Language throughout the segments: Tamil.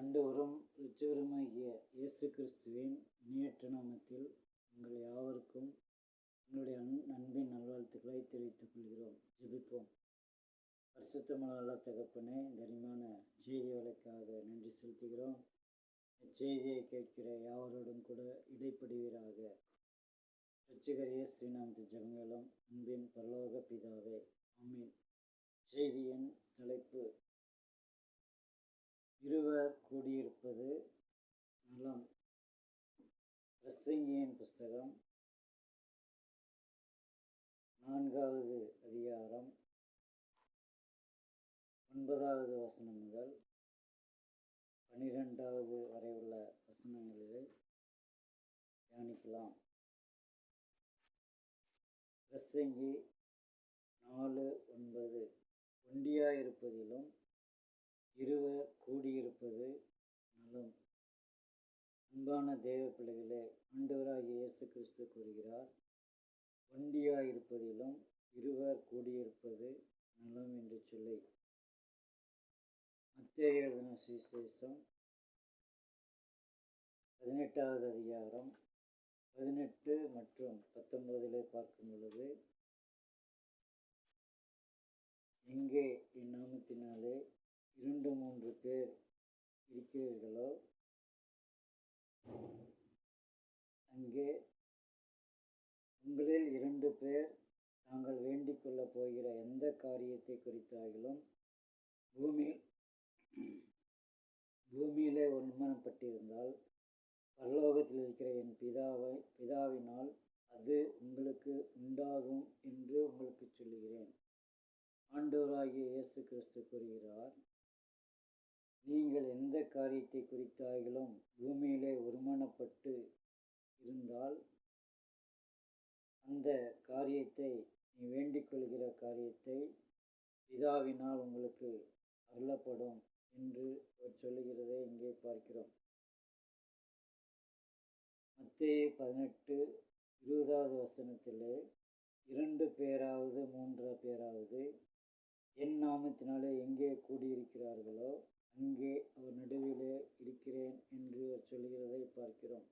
ஆண்டவரும் இரட்சகருமாகிய இயேசு கிறிஸ்துவின் இணையற்ற நாமத்தில் உங்கள் யாவருக்கும் உங்களுடைய அன் அன்பின் நல்வாழ்த்துக்களை தெரிவித்துக் கொள்கிறோம். ஜெபிப்போம். பரிசுத்தமான தகப்பனே இந்த அருமையான செய்திகளுக்காக நன்றி செலுத்துகிறோம். இச்செய்தியை கேட்கிற யாவரோடும் கூட இடைப்படுவீராக. இரட்சகர் இயேசு நாமத்து ஜெபங்களும் அன்பின் பரலோக பிதாவே. ஆமீன். செய்தியின் தலைப்பு இருவர் கூடியிருப்பது நலம். பிரசங்கியின் புஸ்தகம் நான்காவது அதிகாரம் ஒன்பதாவது வசனம் முதல் பனிரெண்டாவது வரை உள்ள வசனங்களிலே தியானிக்கலாம். பிரசங்கி நாலு ஒன்பது. ஒண்டியாயிருப்பதிலும் இருவர் கூடியிருப்பது நலம். அன்பான தேவ பிள்ளைகளே ஆண்டவராகிய இயேசு கிறிஸ்து கூறுகிறார் ஒண்டியாயிருப்பதிலும் இருவர் கூடியிருப்பது நலம் என்று சொல்லி. மத்திய எழுதின சுவிசேஷம் பதினெட்டாவது அதிகாரம் பதினெட்டு மற்றும் பத்தொன்பதிலே பார்க்கும் பொழுது இங்கே இந்நாமத்தினாலே இரண்டு மூன்று பேர் இருக்கிறீர்களோ? அங்கே உங்களில் இரண்டு பேர் நாங்கள் வேண்டிக் கொள்ளப் போகிற எந்த காரியத்தை குறித்தாகிலும் பூமி பூமியிலே ஒன்மனப்பட்டிருந்தால் பரலோகத்தில் இருக்கிற என் பிதாவை பிதாவினால் அது உங்களுக்கு உண்டாகும் என்று உங்களுக்கு சொல்லுகிறேன். ஆண்டவராகிய இயேசு கிறிஸ்து கூறுகிறார் நீங்கள் எந்த காரியத்தை குறித்தாயிலும் பூமியிலே ஒருமனப்பட்டு இருந்தால் அந்த காரியத்தை நீ வேண்டிக் கொள்கிற காரியத்தை பிதாவினால் உங்களுக்கு அருளப்படும் என்று அவர் சொல்லுகிறதை இங்கே பார்க்கிறோம். மத்திய பதினெட்டு இருபதாவது வசனத்திலே இரண்டு பேராவது மூன்று பேராவது என் நாமத்தினாலே எங்கே கூடியிருக்கிறார்களோ அங்கே அவர் நடுவிலே இருக்கிறேன் என்று அவர் சொல்கிறதை பார்க்கிறோம்.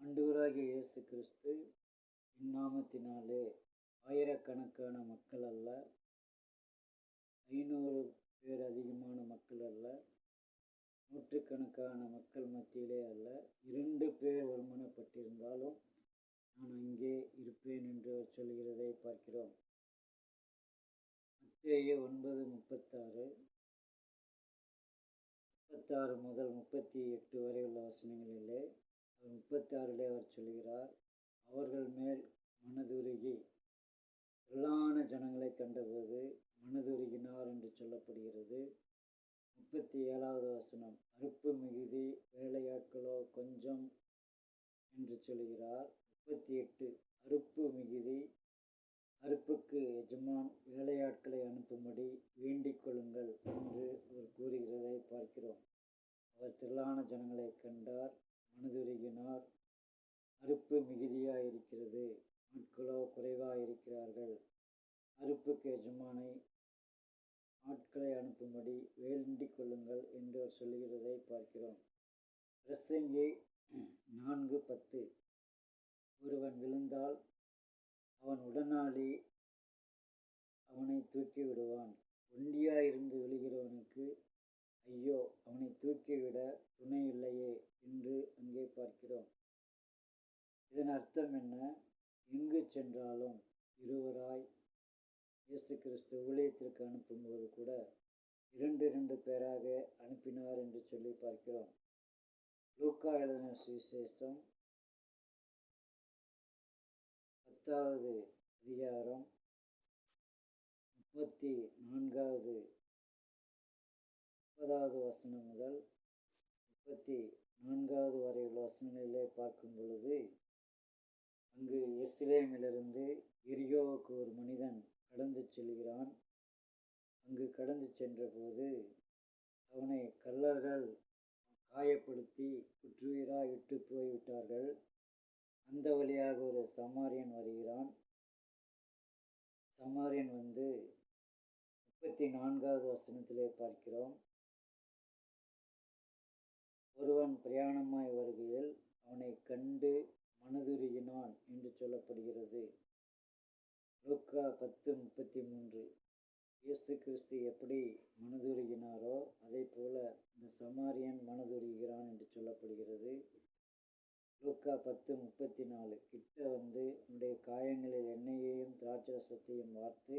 ஆண்டவராகிய இயேசு கிறிஸ்து இந்நாமத்தினாலே ஆயிரக்கணக்கான மக்கள் அல்ல ஐநூறு பேர் அதிகமான மக்கள் அல்ல நூற்றுக்கணக்கான மக்கள் மத்தியிலே அல்ல இரண்டு பேர் வருமானப்பட்டிருந்தாலும் நான் அங்கே இருப்பேன் என்று அவர் சொல்கிறதை பார்க்கிறோம். ஏழு ஒன்பது முப்பத்தாறு. முப்பத்தாறு முதல் முப்பத்தி எட்டு வரை உள்ள வசனங்களிலே முப்பத்தாறிலே அவர் சொல்கிறார் அவர்கள் மேல் மனதுருகி எல்லான ஜனங்களை கண்டபோது மனதுருகினார் என்று சொல்லப்படுகிறது. முப்பத்தி ஏழாவது வசனம் அறுப்பு மிகுதி வேலையாட்களோ கொஞ்சம் என்று சொல்கிறார் முப்பத்தி எட்டு அறுப்பு மிகுதி எஜமான் வேலையாட்களை அனுப்பும்படி வேண்டிக் கொள்ளுங்கள் என்று அவர் கூறுகிறதை பார்க்கிறோம். அவர் திரளான ஜனங்களை கண்டார் மனதுருகினார். அறுப்பு மிகுதியாக இருக்கிறது ஆட்களோ குறைவாக இருக்கிறார்கள் அறுப்புக்கு எஜமானை ஆட்களை அனுப்பும்படி வேண்டிக் கொள்ளுங்கள் என்று அவர் சொல்லுகிறதை பார்க்கிறோம். பிரசங்கி நான்கு பத்து. ஒருவன் விழுந்தால் அவன் உடனாளி அவனை தூக்கி விடுவான் ஒண்டியாயிருந்து விழுகிறவனுக்கு ஐயோ அவனை தூக்கிவிட துணை இல்லையே என்று அங்கே பார்க்கிறோம். இதன் அர்த்தம் என்ன? எங்கு சென்றாலும் இருவராய் இயேசு கிறிஸ்து ஊழியத்திற்கு அனுப்பும்போது கூட இரண்டு இரண்டு பேராக அனுப்பினார் என்று சொல்லி பார்க்கிறோம். லூக்கா எழுதின சுவிசேஷம் பத்தாவது அதிகாரம் முப்பத்தி நான்காவது முப்பதாவது வசனம் முதல் முப்பத்தி நான்காவது வரை உள்ள வசனங்களிலே பார்க்கும் பொழுது அங்கு எஸ்லேமிலிருந்து எரியோவுக்கு ஒரு மனிதன் கடந்து செல்கிறான். அங்கு கடந்து சென்றபோது அவனை கல்லர்கள் காயப்படுத்தி குற்றுயிராக இட்டு போய்விட்டார்கள். அந்த வழியாக ஒரு சமாரியன் வருகிறான். சமாரியன் வந்து முப்பத்தி நான்காவது வசனத்திலே பார்க்கிறோம். ஒருவன் பிரயாணமாய் வருகையில் அவனை கண்டு மனதுருகினான் என்று சொல்லப்படுகிறது. லூக்கா பத்து முப்பத்தி மூன்று இயேசு கிறிஸ்து எப்படி மனதுருகினாரோ அதே போல இந்த சமாரியன் மனதுருகிறான் என்று சொல்லப்படுகிறது. லூக்கா பத்து முப்பத்தி நாலு கிட்ட வந்து உன்னுடைய காயங்களில் எண்ணெயையும் திராட்சரசத்தையும் வார்த்து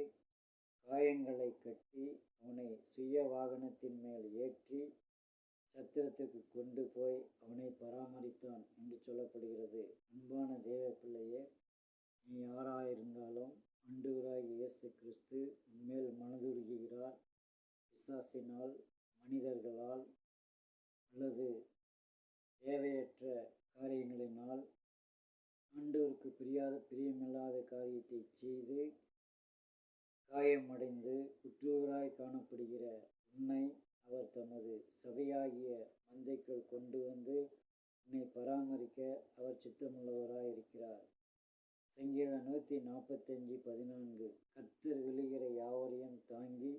காயங்களை கட்டி அவனை சுய வாகனத்தின் மேல் ஏற்றி சத்திரத்துக்கு கொண்டு போய் அவனை பராமரித்தான் என்று சொல்லப்படுகிறது. அன்பான தேவ பிள்ளையே நீ யாராயிருந்தாலும் அன்றுவராகிய இயேசு கிறிஸ்து உன்மேல் மனதுருகிறார் விசாசினால் மனிதர்களால் அல்லது தேவையற்ற காரியங்களினால் ஆண்டவருக்கு பிரியாத பிரியமில்லாத காரியத்தை செய்து காயமடைந்து குற்றூராய் காணப்படுகிற உன்னை அவர் தமது சபையாகிய மந்தைக்குள் கொண்டு வந்து உன்னை பராமரிக்க அவர் சித்தமுள்ளவராய் இருக்கிறார் சங்கீதம் நூற்றி நாற்பத்தஞ்சு பதினான்கு. கர்த்தர் விழுகிற யாவரையும் தாங்கி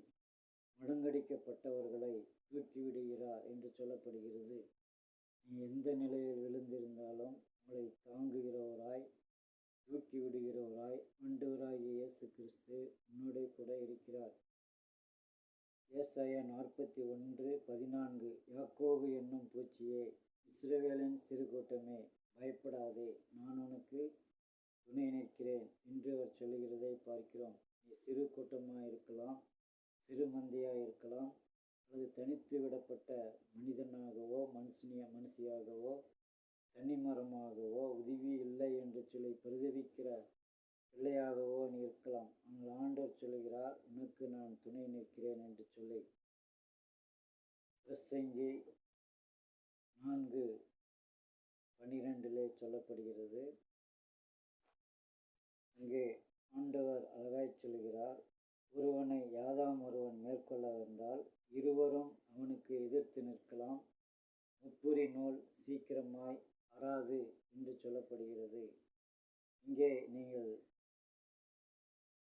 மடங்கடிக்கப்பட்டவர்களை தூக்கிவிடுகிறார் என்று சொல்லப்படுகிறது. நீ எந்த நிலையில் விழுந்திருந்தாலும் உங்களை தாங்குகிறவராய் தூக்கி விடுகிறவராய் ஆண்டவராகிய இயேசு கிறிஸ்து உன்னோட கூட இருக்கிறார். ஏசாயா நாற்பத்தி ஒன்று பதினான்கு யாக்கோபு என்னும் பூச்சியே இஸ்ரவேலின் சிறு கூட்டமே பயப்படாதே நான் உனக்கு துணை நிற்கிறேன் என்று அவர் சொல்லுகிறதை பார்க்கிறோம். நீ சிறு கூட்டமாக இருக்கலாம் சிறு மந்தையாக இருக்கலாம் அல்லது தனித்து விடப்பட்ட மனிதனாகவோ மனுஷனிய மனுஷியாகவோ தனிமரமாகவோ உதவி இல்லை என்று சொல்லி பரிதவிக்கிற பிள்ளையாகவோ நீ இருக்கலாம். ஆனால் ஆண்டவர் சொல்கிறார் உனக்கு நான் துணை நிற்கிறேன் என்று சொல்லி. பிரசங்கி நான்கு பனிரெண்டிலே சொல்லப்படுகிறது. அங்கே ஆண்டவர் அழகாய் சொல்கிறார் ஒருவனை யாதாம் ஒருவன் மேற்கொள்ள வந்தால் இருவரும் அவனுக்கு எதிர்த்து நிற்கலாம். முப்புரி நூல் சீக்கிரமாய் அறாது என்று சொல்லப்படுகிறது. இங்கே நீங்கள்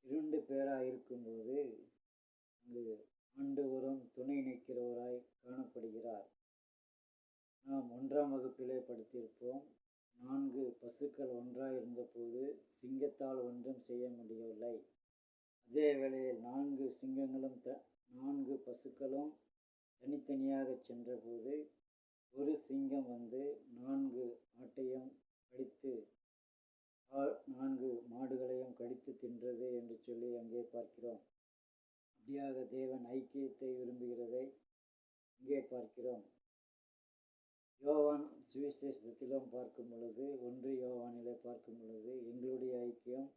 இரண்டு பேராக இருக்கும்போது அங்கு ஆண்டவரும் துணை நிற்கிறவராய் காணப்படுகிறார். நாம் ஒன்றாம் வகுப்பிலே படித்திருப்போம். நான்கு பசுக்கள் ஒன்றாக இருந்தபோது சிங்கத்தால் ஒன்றும் செய்ய முடியவில்லை. அதே வேளையில் நான்கு சிங்கங்களும் த நான்கு பசுக்களும் தனித்தனியாக சென்றபோது ஒரு சிங்கம் வந்து நான்கு ஆட்டையும் கடித்து நான்கு மாடுகளையும் கடித்து தின்றது என்று சொல்லி அங்கே பார்க்கிறோம். அப்படியாக தேவன் ஐக்கியத்தை விரும்புகிறதை இங்கே பார்க்கிறோம். யோவான் சுவிசேஷத்திலும் பார்க்கும் பொழுது ஒன்று யோவானிலே பார்க்கும் பொழுது எங்களுடைய ஐக்கியம்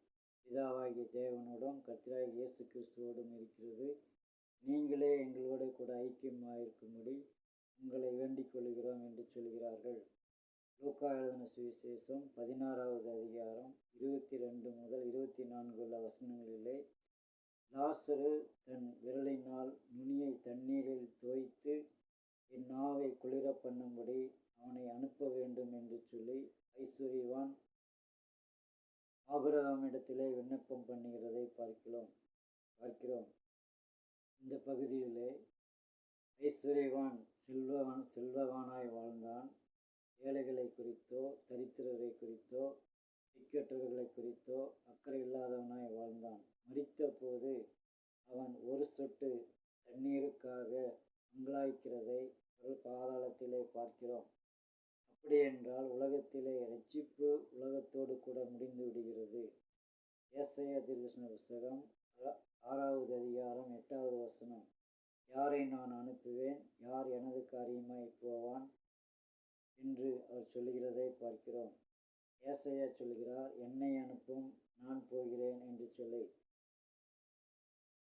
பிதாவாகிய தேவனோடும் கத்திராய் இயேசு கிறிஸ்துவோடும் இருக்கிறது. நீங்களே எங்களோட கூட ஐக்கியமாயிருக்கும்படி உங்களை வேண்டிக் கொள்கிறோம் என்று சொல்கிறார்கள். லூக்கா எழுதின சுவிசேஷம் பதினாறாவது அதிகாரம் இருபத்தி ரெண்டு முதல் இருபத்தி நான்கு உள்ள வசனங்களிலே லாசரு தன் விரலினால் நுனியை தண்ணீரில் தோய்த்து என் நாவை குளிர பண்ணும்படி அவனை அனுப்ப வேண்டும் என்று சொல்லி ஐஸ்வர்யவான் ஆபிரகாமிடத்திலே விண்ணப்பம் பண்ணுகிறதை பார்க்கிறோம். பார்க்கிறோம். இந்த பகுதியிலே ஐஸ்வர்யவான் செல்வவான் செல்வவானாய் வாழ்ந்தான். ஏழைகளை குறித்தோ தரித்திரரை குறித்தோ திக்கற்றவர்களை குறித்தோ அக்கறை இல்லாதவனாய் வாழ்ந்தான். மறித்த போது அவன் ஒரு சொட்டு தண்ணீருக்காக அங்கலாய்க்கிறதை ஒரு பாதாளத்திலே பார்க்கிறோம். அப்படியென்றால் உலகத்திலே ரட்சிப்பு உலகத்தோடு கூட முடிந்து விடுகிறது. ஏசைய திருகிருஷ்ண புஸ்தகம் ஆறாவது அதிகாரம் எட்டாவது வசனம். யாரை நான் அனுப்புவேன்? யார் எனது காரியமாய் போவான் என்று அவர் சொல்லுகிறதை பார்க்கிறோம். ஏசையா சொல்கிறார் என்னை அனுப்பும் நான் போகிறேன் என்று சொல்லி.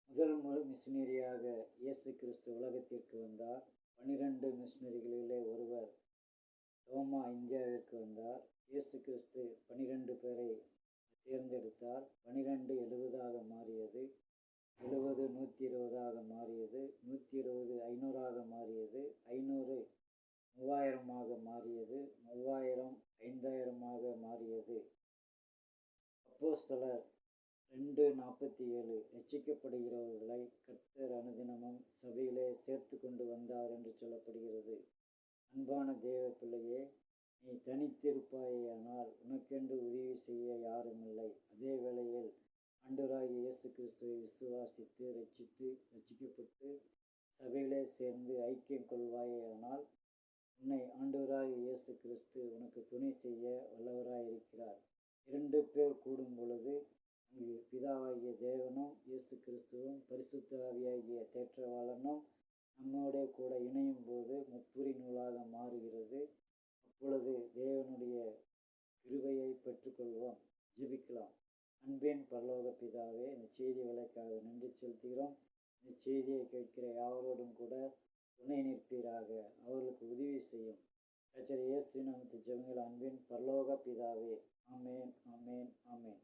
முதல் முதல் மிஷினரியாக இயேசு கிறிஸ்து உலகத்திற்கு வந்தார். பனிரெண்டு மிஷினரிகளிலே ஒருவர் ரோமா இந்தியாவிற்கு வந்தார். இயேசு கிறிஸ்து பனிரெண்டு பேரை தேர்ந்தெடுத்தார். பனிரெண்டு எழுபதாக மாறியது. எழுபது நூற்றி இருபதாக மாறியது நூற்றி இருபது ஐநூறாக மாறியது ஐநூறு மூவாயிரமாக மாறியது மூவாயிரம் ஐந்தாயிரமாக மாறியது. அப்போஸ்தலர் ரெண்டு நாற்பத்தி ஏழு ரட்சிக்கப்படுகிறவர்களை கர்த்தர் அனுதினமும் சபையிலே சேர்த்து கொண்டு வந்தார் என்று சொல்லப்படுகிறது. அன்பான தேவ பிள்ளையே நீ தனித்திருப்பாயானால் உனக்கென்று உதவி செய்ய யாருமில்லை. அதே வேளையில் ஆண்டவராகிய இயேசு கிறிஸ்துவை விசுவாசித்து ரட்சித்து ரட்சிக்கப்பட்டு சபையிலே சேர்ந்து ஐக்கியம் கொள்வாயானால் உன்னை ஆண்டவராகிய இயேசு கிறிஸ்து உனக்கு துணை செய்ய வல்லவராயிருக்கிறார். இரண்டு பேர் கூடும் பொழுது அங்கு பிதாவாகிய தேவனும் இயேசு கிறிஸ்துவும் பரிசுத்தாவியாகிய தேற்றவாளனும் நம்மோட கூட இணையும் போது முப்புரி நூலாக மாறுகிறது. அப்பொழுது தேவனுடைய கிருபையை பெற்றுக்கொள்வோம். ஜெபிக்கலாம். அன்பின் பரலோக பிதாவே இந்த செய்தி விலைக்காக நன்றி செலுத்துகிறோம். இந்த செய்தியை கேட்கிற யாவரோடும் கூட துணை நிற்பீராக. அவர்களுக்கு உதவி செய்யும். கச்சரி ஏசு நமத்து ஜெபங்கள் அன்பின் பரலோக பிதாவே அமேன் அமேன் அமேன்